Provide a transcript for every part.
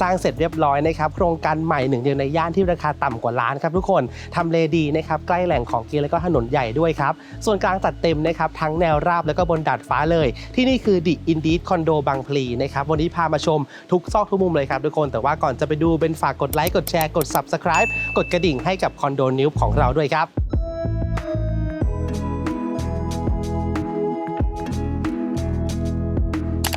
สร้างเสร็จเรียบร้อยนะครับโครงการใหม่หนึ่งเดียวในย่านที่ราคาต่ำกว่าล้านครับทุกคนทำเลดีนะครับใกล้แหล่งของกินแล้วก็ถนนใหญ่ด้วยครับส่วนกลางจัดเต็มนะครับทั้งแนวราบแล้วก็บนดาดฟ้าเลย ที่นี่คือดิอินดีคอนโดบางพลีนะครับวันนี้พามาชมทุกซอกทุกมุมเลยครับทุกคนแต่ว่าก่อนจะไปดูเป็นฝากกดไลค์กดแชร์กด Subscribe กดกระดิ่งให้กับคอนโดนิวของเราด้วยครับ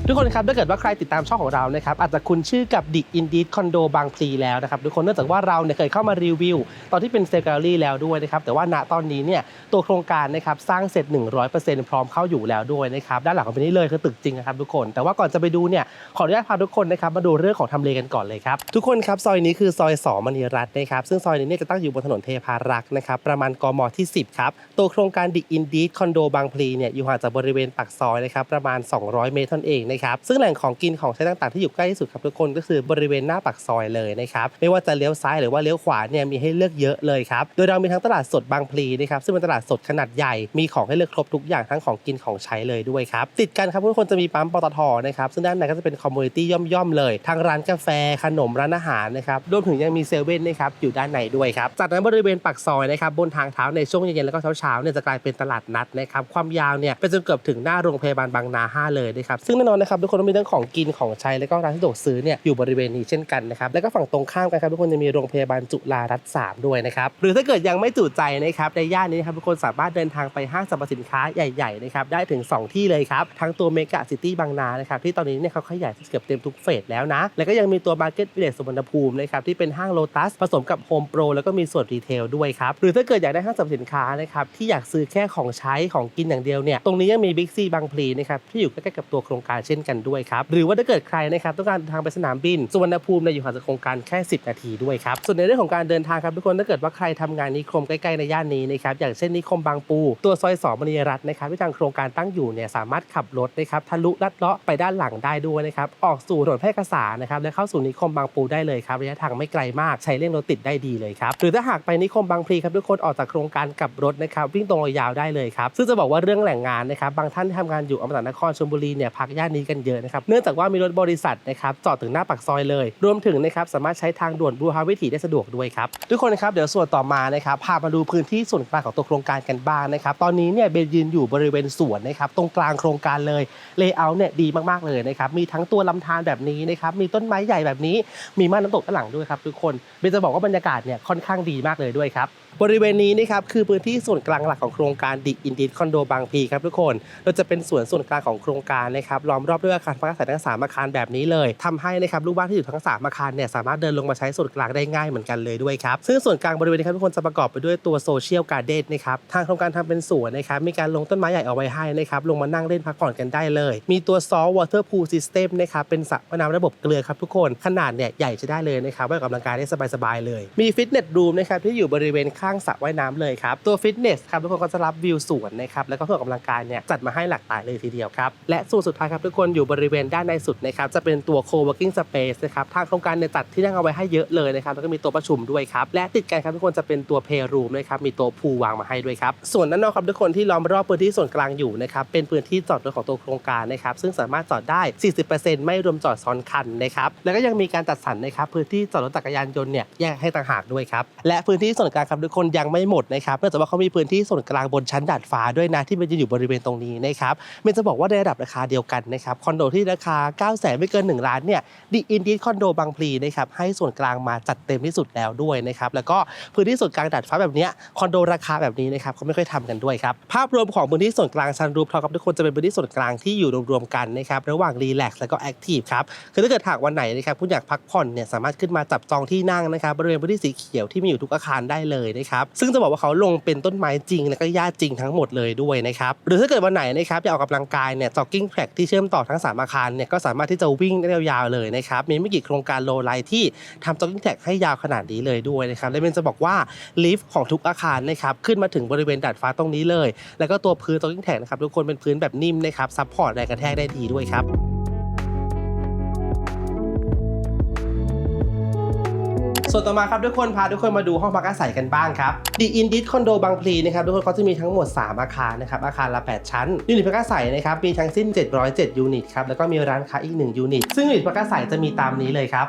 ทุกคนครับถ้าเกิดว่าใครติดตามช่องของเรานะครับอาจจะคุ้นชื่อกับดิอินดีคอนโดบางพลีแล้วนะครับทุกคนเนื่องจากว่าเราเนี่ยเคยเข้ามารีวิว ตอนที่เป็นเซลล์แกลเลอรี่แล้วด้วยนะครับแต่ว่าณตอนนี้เนี่ยตัวโครงการนะครับสร้างเสร็จ 100%พร้อมเข้าอยู่แล้วด้วยนะครับด้านหลังของเป็นนี้เลยคือตึกจริงนะครับทุกคน แต่ว่าก่อนจะไปดูเนี่ยขออนุญาตพาทุกคนนะครับมาดูเรื่องของทำเลกันก่อนเลยครับทุกคนครับซอยนี้คือซอยสอมณีรัตน์นะครับซึ่งซอยนี้เนี่ยจะตั้งอยู่บนถนนเทพารักษ์นะครับประมาณกมที่ 10ครับตัวโครงการดิอินดีคอนโดบางพลีเนี่ยอยู่ห่างจากบริเวณปากซอยนะครับประมาณ 200 เมตรเท่านั้นเองนะครับซึ่งแหล่งของกินของใช้ต่างๆที่อยู่ใกล้ที่สุดครับทุกคนก็คือบริเวณหน้าปากซอยเลยนะครับไม่ว่าจะเลี้ยวซ้ายหรือว่าเลี้ยวขวาเนี่ยมีให้เลือกเยอะเลยครับโดยเรามีทั้งตลาดสดบางพลีนะครับซึ่งเป็นตลาดสดขนาดใหญ่มีของให้เลือกครบทุกอย่างทั้งของกินของใช้เลยด้วยครับติดกันครับทุกคนจะมีปั๊มปตทนะครับซึ่งด้านในก็จะเป็นคอมมูนิตี้ย่อมๆเลยทั้งร้านกาแฟขนมร้านอาหารนะครับรวมถึงยังมีเซเว่นนะครับอยู่ด้านในด้วยครับจากนั้นบริเวณปากซอยนะครับบนทางเท้าในช่วงเย็นๆแล้วก็เช้าๆเนี่ยจะกลายเป็นตลาดนัดนะครับความยาวเนี่ยเป็นจนเกือบถึงหน้าโรงพยาบาลบางนา5เลยนะครับซึ่งแน่นอนนะครับทุกคนต้องมีเรื่องของกินของใช้แล้วก็ร้านที่สะดวกซื้อเนี่ยอยู่บริเวณนี้เช่นกันนะครับแล้วก็ฝั่งตรงข้ามกันครับทุกคนจะมีโรงพยาบาลจุฬารัตน์3ด้วยนะครับหรือถ้าเกิดยังไม่จุใจนะครับในย่านนี้นะครับทุกคนสามารถเดินทางไปห้างสรรพสินค้าใหญ่ๆนะครับได้ถึง 2 ที่เลยครับทั้งตัวเมกะซิตี้บางนานะครับที่ตอนนี้เนี่ยเขาขยายเกือบเต็มทุกเฟสแล้วนะแล้วก็ยังมีตัวมาร์เก็ตวิลเลจสุวรรณภูมินะครับที่เป็นห้างโลตัสผสมกับโฮมโปรแล้วก็มีส่วนรีเทลด้วยครับหรือถ้าเกิดอยากได้ห้างสรรพสินค้านะครับที่อยากซื้อแค่ของใช้ของกินอย่างเดียวเนี่ยตรงนี้ยังมีบิ๊กซีบางพลีนะครับที่อยู่ใกล้ๆกับตัวโครงการเช่นกันด้วยครับ หรือว่าถ้าเกิดใครนะครับต้องการเดินทางไปสนามบินสุวรรณภูมิเนี่ยอยู่ห่างจากโครงการแค่ 10 นาทีด้วยครับ ส่วนในเรื่องของการเดินทางครับทุกคนถ้าเกิดว่าใครทำงานนิคมใกล้ๆในย่านนี้นะครับอย่างเช่นนิคมบางปู ตัวซอยสองมณีรัตน์นะครับที่ทางโครงการตั้งอยู่เนี่ยสามารถขับรถนะครับทะลุลัดเลาะไปด้านหลังได้ด้วยนะครับออกสู่ถนนแพร่กษานะครับและเข้าสู่นิคมบางปูได้เลยครับระยะทางไม่ไกลมากใช้เลี่ยงรถติดได้ดีเลยครับหรือถ้าหากไปนิคมบางพลีครับทุกคนออกจากโครงการกับรถนะครับวิ่งตรงยาวได้เลยครับซึ่งจะบอกว่าเรื่องแหล่งงานนะครับบางท่านที่ทำงานอยู่อมตะนครชลบุรีเนี่ยพักย่านนี้กันเยอะนะครับ เนื่องจากว่ามีรถบริษัทนะครับจอดถึงหน้าปากซอยเลย รวมถึงนะครับสามารถใช้ทางด่วนบูฮาวิถีได้สะดวกด้วยครับ ทุกคนนะครับเดี๋ยวส่วนต่อมานะครับพามาดูพื้นที่ส่วนกลางของตัวโครงการกันบ้างนะครับ ตอนนี้เนี่ยเบนยืนอยู่บริเวณสวนนะครับตรงกลางโครงการเลยเลเยอร์เนี่ยดีมากๆเลยนะครับมีทั้งตัวลำธารแบบนี้นะครับมีต้นไม้ใหญ่แบบนี้ มีม่านน้ำตกด้านหลังด้วยครับทุกคนเบนจะบอกว่าบรรยากาศเนี่ยค่อนข้างดีมากเลยด้วยครับ บริเวณนี้นะครับคือพื้นที่ส่วนกลางหลักของโครงการดิอินดิคอนโดบางพีครับทุกคนเราจะเป็นส่วนส่วนกลางของโครงการนะครับล้อมรอบด้วยอาคารพักอาศัยทั้งสามอาคารแบบนี้เลยทำให้นะครับลูกบ้านที่อยู่ทั้งสามอาคารเนี่ยสามารถเดินลงมาใช้ส่วนกลางได้ง่ายเหมือนกันเลยด้วยครับซึ่งส่วนกลางบริเวณนี้ครับทุกคนจะประกอบไปด้วยตัวโซเชียลการ์เด้นนะครับทางโครงการทำเป็นสวนนะครับมีการลงต้นไม้ใหญ่เอาไว้ให้นะครับลงมานั่งเล่นพักผ่อนกันได้เลย มีตัวซอฟ์วอเตอร์พูลซิสเต็มนะครับเป็นสระว่ายน้ำระบบเกลือครับทุกคนขนาดเนี่ยใหญ่ใช้ได้เลยนะครับไว้ออกกำลังกายได้สบายๆเลย มีฟิตเนสรูมนะครับที่อยู่บริเวณข้้างสระว่ายน้ำเลยครับตัวฟิตเนสครับทุกคนก็จะรับวิวสวนนะครับแล้วก็เพื่อออกกำลังกายเนี่ยจัดมาให้หลากหลายเลยทีเดียวครับและส่วนสุดท้ายครับทุกคนอยู่บริเวณด้านในสุดนะครับจะเป็นตัว co-working space นะครับทางโครงการเนี่ยจัดที่นั่งเอาไว้ให้เยอะเลยนะครับแล้วก็มีโต๊ะประชุมด้วยครับและติดกันครับทุกคนจะเป็นตัว play room นะครับมีโต๊ะพูวางมาให้ด้วยครับส่วนด้านนอกครับทุกคนที่ล้อมรอบพื้นที่ส่วนกลางอยู่นะครับเป็นพื้นที่จอดรถของตัวโครงการนะครับซึ่งสามารถจอดได้ 40%ไม่รวมจอดซ้อนคันนะครับแล้วก็ยังมีการจัดสรรนะครับพื้นที่จอดรถจักรยานยนต์เนี่ยแยกให้ต่างหากด้วยครับและพื้นที่ส่วนกลางครับทุกคนยังไม่หมดนะครับเนื่องจากว่าเขามีพื้นที่ส่วนกลางบนชั้นดาดฟ้าด้วยนะที่มันจะอยู่บริเวณตรงนี้นะครับมันจะบอกว่าในระดับราคาเดียวกันนะครับคอนโดที่ราคา 9 0 0 0 0ไม่เกิน 1 ล้านเนี่ยดีอินดีคอนโดบางพลีนะครับให้ส่วนกลางมาจัดเต็มที่สุดแล้วด้วยนะครับแล้วก็พื้นที่ส่วนกลางดาดฟ้าแบบนี้คอนโดราคาแบบนี้นะครับเขาไม่ค่อยทำกันด้วยครับภาพรวมของพื้นที่ส่วนกลางซันรูฟท็อปครับทุกคนจะเป็นพื้นที่ส่วนกลางที่อยู่รวมๆกันนะครับระหว่างรีแลกซ์และก็แอคทีฟครับคือถ้าเกิดหากวันไหนนะครับคุณอยากพักผ่อนเนี่ยสามารถขึ้นมาจับจองที่นั่งนะครับบริเวณพื้นที่สีเขียวที่มีอยู่ทุกอาคารได้เลยนะครับซึ่งจะบอกว่าเขาลงเป็นต้นไม้จริงและก็หญ้าจริงทั้งหมดเลยด้วยนะครับหรือถ้าเกิดวันไหนนะครับอยากออกกำลังกายเนี่ยจ็อกกิ้งแทร็กที่เชื่อมต่อทั้งสามอาคารเนี่ยก็สามารถที่จะวิ่งได้ยาวๆเลยนะครับมีไม่กี่โครงการโลไลท์ที่ทำจ็อกกิ้งแทร็กให้ยาวขนาดนี้เลยด้วยนะครับและเบนจะบอกว่าลิฟต์ของทุกอาคารนะครับขึ้นมาถึงบริเวณดาดฟ้าตรงนี้เลย แล้วก็ตัวพื้นจ็อกกิ้งแทร็กนะครับทุกคนเป็นพื้นแบบนิ่มนะครับซัพพอร์ตแรงกระแทกได้ดีด้วยครับ ส่วนต่อมาครับทุกคนพาทุกคนมาดูห้องพักอาศัยกันบ้างครับ The Indeed Condo บางพลีนะครับทุกคนเขาจะมีทั้งหมด 3 อาคารนะครับอาคารละ 8 ชั้นยูนิตพักอาศัยนะครับมีทั้งสิ้น 707 ยูนิตครับแล้วก็มีร้านค้าอีก 1 ยูนิต ซึ่งยูนิตพักอาศัยจะมีตามนี้เลยครับ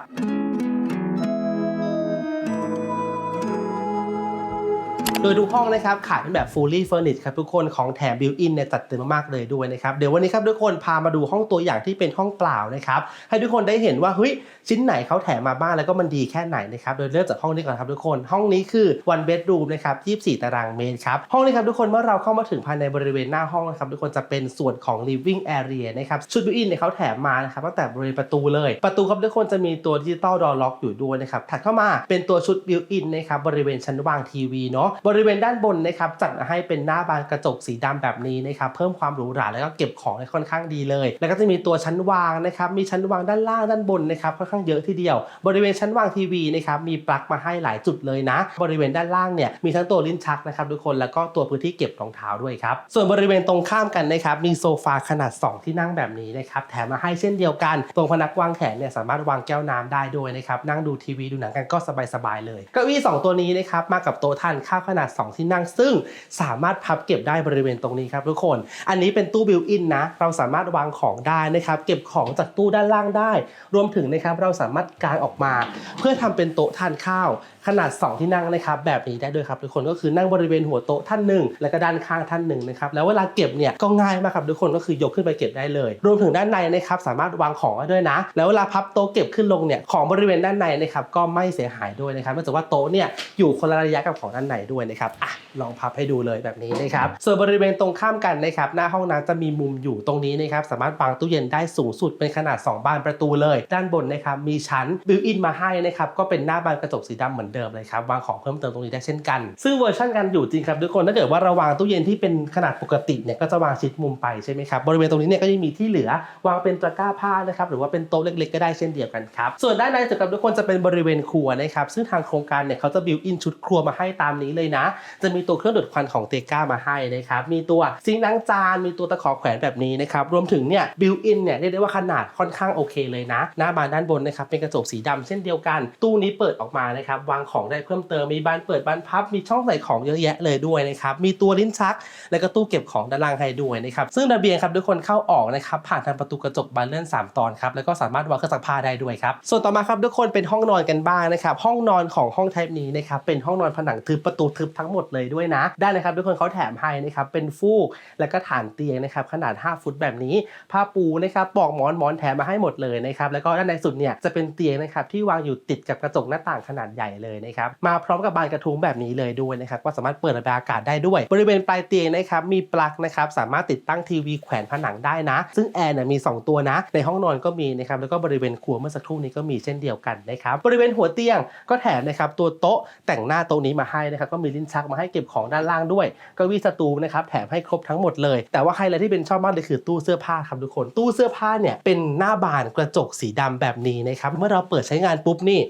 โดยทุกห้องนะครับขายเป็นแบบ fully furnished ครับทุกคนของแถม built in เนี่ยจัดเต็มมากๆเลยด้วยนะครับเดี๋ยววันนี้ครับทุกคนพามาดูห้องตัวอย่างที่เป็นห้องเปล่านะครับให้ทุกคนได้เห็นว่าเฮ้ยชิ้นไหนเขาแถมมาบ้างแล้วก็มันดีแค่ไหนนะครับโดยเริ่มจากห้องนี้ก่อนครับทุกคนห้องนี้คือ one bedroom นะครับ24 ตารางเมตรครับห้องนี้ครับทุกคนเมื่อเราเข้ามาถึงภายในบริเวณหน้าห้องนะครับทุกคนจะเป็นส่วนของ living area นะครับชุด built in เนี่ยเขาแถมมานะครับตั้งแต่บริเวณประตูเลย ประตูครับทุกคนจะมีตัวดิจิตอลดอล็อกอยู่ด้วยนะครับถัดเข้ามาเป็นตัวชุด built in นะครับบริเวณชั้นวางทีวีเนาะบริเวณด้านบนนะครับจัดมาให้เป็นหน้าบานกระจกสีดำแบบนี้นะครับเพิ่มความหรูหราแล้วก็เก็บของได้ค่อนข้างดีเลย แล้วก็จะมีตัวชั้นวางนะครับมีชั้นวางด้านล่างด้านบนนะครับค่อนข้างเยอะทีเดียว บริเวณชั้นวางทีวีนะครับมีปลั๊กมาให้หลายจุดเลยนะ บริเวณด้านล่างเนี่ยมีทั้งตัวลิ้นชักนะครับทุกคนแล้วก็ตัวพื้นที่เก็บรองเท้าด้วยครับส่วนบริเวณตรงข้ามกันนะครับมีโซฟาขนาด 2 ที่นั่งแบบนี้นะครับแถมมาให้เช่นเดียวกัน ตรงพนักวางแขนเนี่ยสามารถวางแก้วน้ำได้ด้วยนะครับนั่งดูทีวีดูหนังกันก็สบายๆเลยเก้าอี้สองตัวนี้นะครับมากับโต๊ะทานข้าวขนาด 2 ที่นั่ง ซึ่งสามารถพับเก็บได้บริเวณตรงนี้ครับทุกคน อันนี้เป็นตู้บิวอินนะ เราสามารถวางของได้นะครับ เก็บของจากตู้ด้านล่างได้ รวมถึงนะครับเราสามารถกางออกมา เพื่อทำเป็นโต๊ะทานข้าว ขนาด 2 ที่นั่งนะครับแบบนี้ได้ด้วยครับทุกคนก็คือนั่งบริเวณหัวโต๊ะท่านหนึ่งแล้วก็ด้านข้างท่านหนึ่งนะครับแล้วเวลาเก็บเนี่ยก็ง่ายมากครับทุกคนก็คือยกขึ้นไปเก็บได้เลย รวมถึงด้านในนะครับสามารถวางของได้ด้วยนะ แล้วเวลาพับโต๊ะเก็บขึ้นลงเนี่ยของบริเวณด้านในนะครับก็ไม่เสียหายด้วยนะครับเนื่องจากว่าโต๊ะเนี่ยอยู่คนละระยะกับของด้านในด้วยนะครับอะลองพับให้ดูเลยแบบนี้นะครับส่วนบริเวณตรงข้ามกันนะครับหน้าห้องน้ำจะมีมุมอยู่ตรงนี้นะครับสามารถวางตู้เย็นได้สูงสุดเป็นขนาด 2 บานประตูเลย ด้านบนนะครับมีชั้นบิวอินมาให้นะครับก็เป็นหน้าบานกระจกสีดำเหมือนเดิมเลยครับวางของเพิ่มเติมตรงนี้ได้เช่นกัน ซึ่งเวอร์ชันกันอยู่จริงครับทุกคนถ้าเกิดว่าเราวางตู้เย็นที่เป็นขนาดปกติเนี่ยก็จะวางชิดมุมไปใช่ไหมครับบริเวณตรงนี้เนี่ยก็ยังมีที่เหลือวางเป็นตะกร้าผ้านะครับหรือว่าเป็นโต๊ะเล็กๆก็ได้เช่นเดียวกันครับส่วนด้านในจะกับทุกคนจะเป็นบริเวณครัวนะครับซึ่งทางโครงการเนี่ยเขาจะบิวอินชุดครัวมาให้ตามนี้เลยนะ จะมีตัวเครื่องดูดควันของเตก้ามาให้นะครับมีตัวซิงค์ล้างจานมีตัวตะขอแขวนแบบนี้นะครับรวมถึงเนี่ยบิวอินเนี่ยเรียกได้ว่าขนาดค่อนข้างโอเคเลยนะ หน้าบานด้านบนนะครับเป็นกระจกสีดำเช่นเดียวกัน ตู้นี้เปิดออกมานะครับวางของได้เพิ่มเติมมีบานเปิดบานพับ มีช่องใส่ของเยอะแยะเลยด้วยนะครับมีตัวลิ้นชัก แล้วก็ตู้เก็บของด้านล่างให้ด้วยนะครับซึ่งระเบียงครับทุกคนเข้าออกนะครับผ่านทางประตูกระจกบานเลื่อน3 ตอนครับแล้วก็สามารถวางเครื่องซักผ้าได้ด้วยครับส่วนต่อมาครับทุกคนเป็นห้องนอนกันบ้างนะครับห้องนอนของห้องไทป์นี้นะครับเป็นห้องนอนผนังทึบประตูทึบทั้งหมดเลยด้วยนะ ได้นะครับทุกคนเขาแถมให้นะครับเป็นฟูกแล้วก็ฐานเตียงนะครับขนาด 5 ฟุตแบบนี้ผ้าปูนะครับปลอกหมอนหมอนแถมมาให้หมดเลยนะครับแล้วก็ด้านในสุดเนี่ยจะเป็นเตียงนะครับที่วางอยู่ติดกับกระจกหน้าต่างขนาดใหญ่เลยนะครับมาพร้อมกับบานกระทุ้งแบบนี้เลยด้วยนะครับก็สามารถเปิดระบายอากาศได้ด้วย บริเวณปลายเตียงนะครับมีปลั๊กนะครับสามารถติดตั้งทีวีแขวนผนังได้นะ ซึ่งแอร์เนี่ยมี 2 ตัวนะ ในห้องนอนก็มีนะครับแล้วก็บริเวณครัวเมื่อสักครู่นี้ก็มีเช่นเดียวกันนะครับบริเวณหัวเตียงก็แถมนะครับตัวโต๊ะแต่งหน้าโต๊ะนี้มาให้นะครับก็มีลิ้นชักมาให้เก็บของด้านล่างด้วยก็วิสตูนะครับแถมให้ครบทั้งหมดเลย แต่ว่าไฮไลท์ที่เป็นชอบมากเลยคือตู้เสื้อผ้าครับทุกคนตู้เสื้อผ้าเนี่ยเป็นหน้าบานกระจกสีดำแบบนี้นะครับเมื่อเราเปิดใช้งานปุ๊บนี่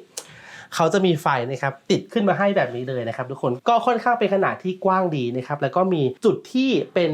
เขาจะมีไฟนะครับติดขึ้นมาให้แบบนี้เลยนะครับทุกคนก็ค่อนข้างเป็นขนาดที่กว้างดีนะครับแล้วก็มีจุดที่เป็น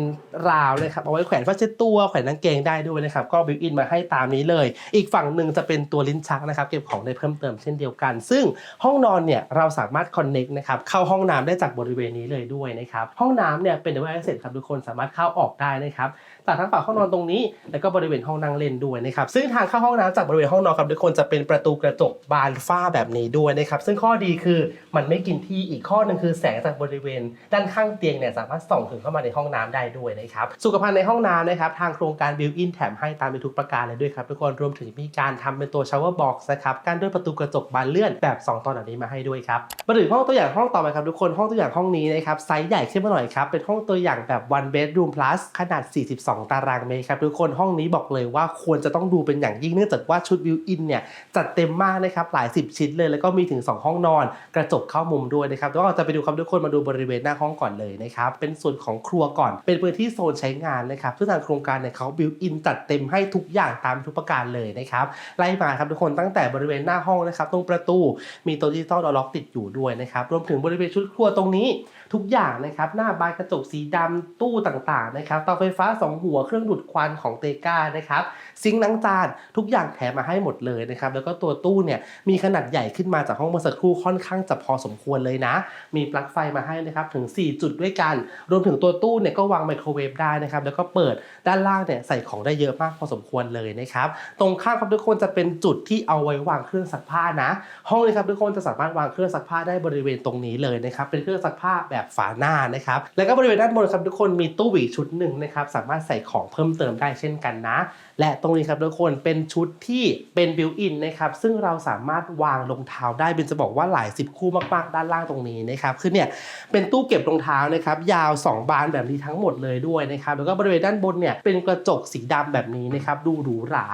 ราวนะครับเอาไว้แขวนผ้าเช็ดตัวแขวนกางเกงได้ด้วยนะครับก็บิวอินมาให้ตามนี้เลย อีกฝั่งหนึ่งจะเป็นตัวลิ้นชักนะครับเก็บของได้เพิ่มเติมเช่นเดียวกัน ซึ่งห้องนอนเนี่ยเราสามารถคอนเน็กนะครับเข้าห้องน้ำได้จากบริเวณนี้เลยด้วยนะครับห้องน้ำเนี่ยเป็นเดเวอร์เซตครับทุกคนสามารถเข้าออกได้นะครับ จากทั้งฝั่งห้องนอนตรงนี้ แล้วก็บริเวณห้องนั่งเล่นด้วยนะครับซึ่งทางเข้าห้องน้ำจากบริเวณห้องนอนครับทุกคนจะเป็นประตูกระจกบานฝ้าแบบนี้ด้วยนะครับซึ่งข้อดีคือมันไม่กินที่อีกข้อหนึ่งคือแสงจากบริเวณ ด้านข้างเตียงเนี่ยสามารถส่องถึงเข้ามาในห้องน้ำได้ด้วยนะครับสุขภัณฑ์ในห้องน้ำนะครับทางโครงการบิวอินแถมให้ตามไปทุกประการเลยด้วยครับทุกคนรวมถึงมีการทำเป็นตัวชาวเวอร์บ็อกซ์นะครับกั้นด้วยประตูกระจกบานเลื่อนแบบ 2 ตอนแบบนี้มาให้ด้วยครับมาถึงห้องตัวอย่างห้องต่อไปครับทุกคนห้องตัวอย่างห้องนี้นะครับไซส์ใหญ่ขึ้นมาหน่อยครับเป็นห้องตัวอย่างแบบ one bedroom plus ขนาด 42ตารางเมตรครับทุกคนห้องนี้บอกเลยว่าควรจะต้องดูเป็นอย่างยิ่งเนื่องจากว่าชุดบิวอินเนี่ยจัดเต็มมากนะครับหลาย 10 ชิ้นเลย แล้วก็มีถึง 2 ห้องนอน กระจกเข้ามุมด้วยนะครับแล้วก็จะไปดูครับทุกคนมาดูบริเวณหน้าห้องก่อนเลยนะครับเป็นส่วนของครัวก่อนเป็นพื้นที่โซนใช้งานนะครับซึ่งทางโครงการเนี่ยเขาบิวอินจัดเต็มให้ทุกอย่างตามทุกประการเลยนะครับไล่มาครับทุกคนตั้งแต่บริเวณหน้าห้องนะครับตรงประตูมีตัวดิจิตอลล็อกติดอยู่ด้วยนะครับรวมถึงบริเวณชุดครัวตรงนี้ ทุกอย่างนะครับหน้าบานกระจกสีดำตู้ต่างๆนะครับเตาไฟฟ้า 2 หัวเครื่องดูดควันของเตก้านะครับซิงค์ล้างจานทุกอย่างแถมมาให้หมดเลยนะครับแล้วก็ตัวตู้เนี่ยมีขนาดใหญ่ขึ้นมาจากห้องเมื่อสักครู่ค่อนข้างจะพอสมควรเลยนะ มีปลั๊กไฟมาให้นะครับถึง 4 จุดด้วยกัน รวมถึงตัวตู้เนี่ยก็วางไมโครเวฟได้นะครับแล้วก็เปิดด้านล่างเนี่ยใส่ของได้เยอะมากพอสมควรเลยนะครับตรงข้ามครับทุกคนจะเป็นจุดที่เอาไว้วางเครื่องซักผ้านะ ห้องนี้ครับทุกคนจะสามารถวางเครื่องซักผ้าได้บริเวณตรงนี้เลยนะครับเป็นเครื่องซักผ้าแบบฝาหน้านะครับ แล้วก็บริเวณด้านบนครับทุกคนมีตู้หวีชุดหนึ่งนะครับ สามารถใส่ของเพิ่มเติมได้เช่นกันนะและตรงนี้ครับทุกคนเป็นชุดที่เป็นบิวอินนะครับซึ่งเราสามารถวางรองเท้าได้เป็นจะบอกว่าหลายสิบคู่มากๆ ด้านล่างตรงนี้นะครับคือเนี่ยเป็นตู้เก็บรองเท้านะครับยาว 2 บานแบบนี้ทั้งหมดเลยด้วยนะครับแล้วก็บริเวณด้านบนเนี่ยเป็นกระจกสีดำแบบนี้นะครับดูหรูหรา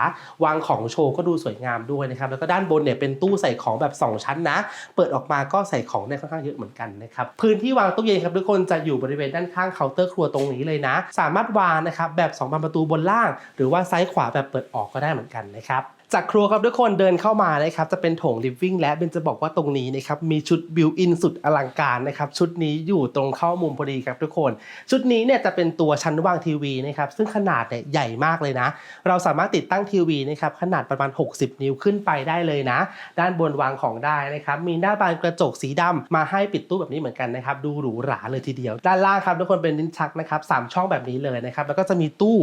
วางของโชว์ก็ดูสวยงามด้วยนะครับแล้วก็ด้านบนเนี่ยเป็นตู้ใส่ของแบบ 2 ชั้นนะ เปิดออกมาก็ใส่ของได้ค่อนข้างเยอะเหมือนกันนะครับพื้นที่วางตู้เย็นครับทุกคนจะอยู่บริเวณด้านข้างเคาน์เตอร์ครัวตรงนี้เลยนะ สามารถวางนะครับแบบ2บานประตูบนล่าง หรือว่าซ้ายขวาแบบเปิดออกก็ได้เหมือนกันนะครับ จากครัวครับทุกคนเดินเข้ามานะครับจะเป็นโถงลิฟวิ่งและเบนจะบอกว่าตรงนี้นะครับมีชุดบิวอินสุดอลังการนะครับชุดนี้อยู่ตรงเข้ามุมพอดีครับทุกคน ชุดนี้เนี่ยจะเป็นตัวชั้นวางทีวีนะครับซึ่งขนาดเนี่ยใหญ่มากเลยนะ เราสามารถติดตั้งทีวีนะครับขนาดประมาณ 60 นิ้วขึ้นไปได้เลยนะ ด้านบนวางของได้นะครับมีหน้าบานกระจกสีดำมาให้ปิดตู้แบบนี้เหมือนกันนะครับดูหรูหราเลยทีเดียว ด้านล่างครับทุกคนเป็นลิ้นชักนะครับสามช่องแบบนี้เลยนะครับแล้วก็จะมีตู้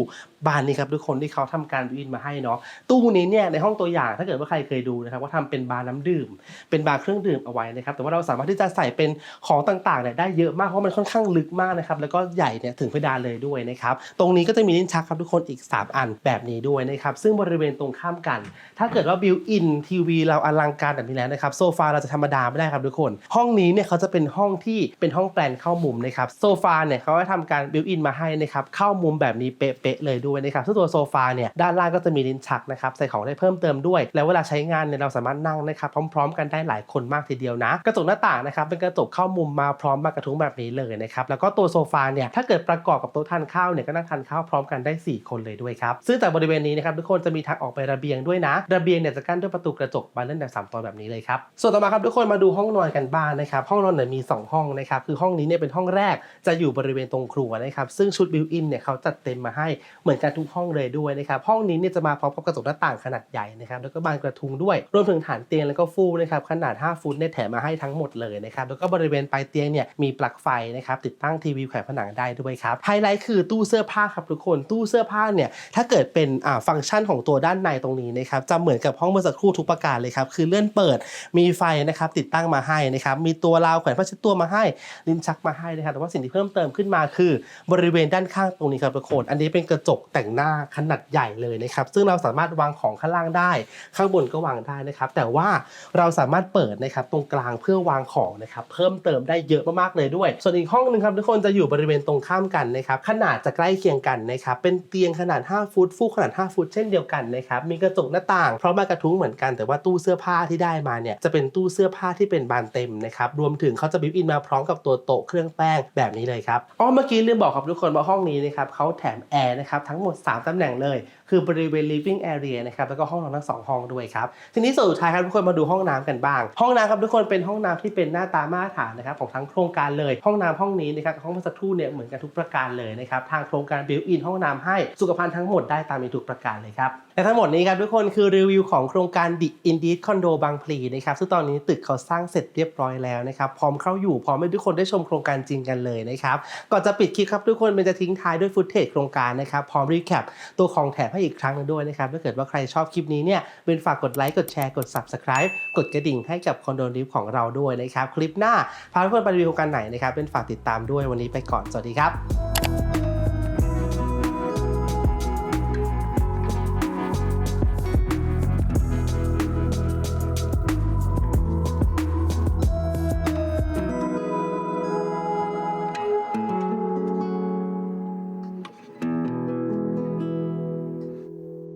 บานนี้ครับทุกคนที่เขาทำการบิวอินมาให้เนาะตู้นี้เนี่ยในห้องตัวอย่างถ้าเกิดว่าใครเคยดูนะครับว่าทำเป็นบาร์น้ำดื่ม เป็นบาร์เครื่องดื่มเอาไว้นะครับแต่ว่าเราสามารถที่จะใส่เป็นของต่างๆเนี่ยได้เยอะมากเพราะมันค่อนข้างลึกมากนะครับแล้วก็ใหญ่เนี่ยถึงเพดานเลยด้วยนะครับตรงนี้ก็จะมีลิ้นชักครับทุกคนอีก 3 อันแบบนี้ด้วยนะครับซึ่งบริเวณตรงข้ามกัน ถ้าเกิดว่าบิวอินทีวีเราอลังการแบบนี้แล้วนะครับโซฟาเราจะธรรมดาไม่ได้ครับทุกคน ห้องนี้เนี่ยเขาจะเป็นห้องที่เป็นห้องแปลนเข้ามุมนะครับโซฟาเนี่ยเขาจะทำการบิวอินมาให้นะครับเข้ามุมแบบนี้เป๊ะๆเลยด้วยนะครับซึ่งตัวโซฟาเนี่ยด้านล่างก็จะมีลิ้นชักนะครับใส่ของได้เพิ่พิ่มเติมด้วย แล้วเวลาใช้งานเนี่ยเราสามารถนั่งนะครับพร้อม ๆ กันได้หลายคนมากทีเดียวนะ กระจกหน้าต่างนะครับเป็นกระจกเข้ามุมมาพร้อมมากระทุ้งแบบนี้เลยนะครับแล้วก็ตัวโซฟาเนี่ยถ้าเกิดประกอบกับโต๊ะทานข้าวเนี่ยก็นั่งทานข้าวพร้อมกันได้ 4 คนเลยด้วยครับซึ่งจากบริเวณนี้นะครับทุกคนจะมีทางออกไประเบียงด้วยนะ ระเบียงเนี่ยจะกั้นด้วยประตูกระจกบานเลื่อนแบบสามตอนแบบนี้เลยครับส่วนต่อมาครับทุกคนมาดูห้องนอนกันบ้างนะครับห้องนอนเนี่ยมี 2 ห้องนะครับคือห้องนี้เนี่ยเป็นห้องแรกจะอยู่บริเวณตรงครัวนะครับซึ่งชุดบิวอินเนี่ยเขาจัดเต็มมาให้เหมือนกันทุกห้องเลยด้วยนะครับห้องนี้เนี่ยจะมาพร้อมกับกระจกหน้าต่างขนาดใหญ่นะครับแล้วก็บานกระทุงด้วยรวมถึงฐานเตียงแล้วก็ฟูกนะครับขนาด 5 ฟุตเนี่ยแถมมาให้ทั้งหมดเลยนะครับแล้วก็บริเวณปลายเตียงเนี่ยมีปลั๊กไฟนะครับติดตั้งทีวีแขวนผนังได้ด้วยครับไฮไลท์คือตู้เสื้อผ้าครับทุกคนตู้เสื้อผ้าเนี่ยถ้าเกิดเป็นอ่าฟังก์ชันของตัวด้านในตรงนี้นะครับจะเหมือนกับห้องเมื่อสักครู่ทุกประการเลยครับคือเลื่อนเปิดมีไฟนะครับติดตั้งมาให้นะครับมีตัวราวแขวนผ้าเช็ดตัวมาให้ลิ้นชักมาให้นะครับแต่ว่าสิ่งที่เพิ่มเติมขึ้นมาคือ บริเวณด้านข้างตรงนี้ครับทุกคนอันนี้เป็นกระจกแต่งหน้าขนาดใหญ่เลยนะครับซึ่งเราสามารถวางของข้างล่างได้ ข้างบนก็วางได้นะครับ แต่ว่าเราสามารถเปิดนะครับตรงกลางเพื่อวางของนะครับเพิ่มเติมได้เยอะมากๆเลยด้วย ส่วนอีกห้องหนึงครับทุกคนจะอยู่บริเวณตรงข้ามกันนะครับขนาดจะใกล้เคียงกันนะครับเป็นเตียงขนาด 5 ฟุตฟูกขนาด 5 ฟุตเช่นเดียวกันนะครับมีกระจกหน้าต่าง เพราะมากระทุ้งเหมือนกันแต่ว่าตู้เสื้อผ้าที่ได้มาเนี่ยจะเป็นตู้เสื้อผ้าที่เป็นบานเต็มนะครับรวมถึงเขาจะบิวอินมาพร้อมกับตัวโต๊ะเครื่องแป้งแบบนี้เลยครับอ๋อเมื่อกี้ลืมบอกครับทุกคนว่าห้องนี้นะครับเขาแถมแอร์นะครับทั้งหมด 3ตำแหน่งเลยคือบริเวณ living area นะครับแล้วก็ห้องนอนทั้งสองห้องด้วยครับทีนี้ส่วนสุดท้ายครับทุกคนมาดูห้องน้ำกันบ้าง ห้องน้ำครับทุกคนเป็นห้องน้ำที่เป็นหน้าตามาตรฐานนะครับของทั้งโครงการเลย ห้องน้ำห้องนี้นะครับห้องเมื่อสักครู่เนี่ยเหมือนกันทุกประการเลยนะครับทางโครงการ built in ห้องน้ำให้สุขภัณฑ์ทั้งหมดได้ตามมีทุกประการเลยครับและทั้งหมดนี้ครับทุกคนคือรีวิวของโครงการ The Indeed Condo บางพลีนะครับซึ่งตอนนี้ตึกเขาสร้างเสร็จเรียบร้อยแล้วนะครับพร้อมเข้าอยู่พร้อมให้ทุกคนได้ชมโครงการจริงกันเลยนะครับก่อนจะปิดคลิปครับทุกคนเป็นจะทิ้งท้ายด้วยฟุตเทจโครงการนะครับพร้อมรีแคปตัวของแถมให้อีกครั้งหนึงด้วยนะครับถ้าเกิดว่าใครชอบคลิปนี้เนี่ยเป็นฝากกดไลค์กดแชร์กด subscribe กดกระดิ่งให้กับคอนโดลิฟของเราด้วยนะครับคลิปหน้าพาทุกคนไปรีวิวการไหนนะครับเป็นฝากติดตามด้วยวันนี้ไปก่อนสวัสดีครับ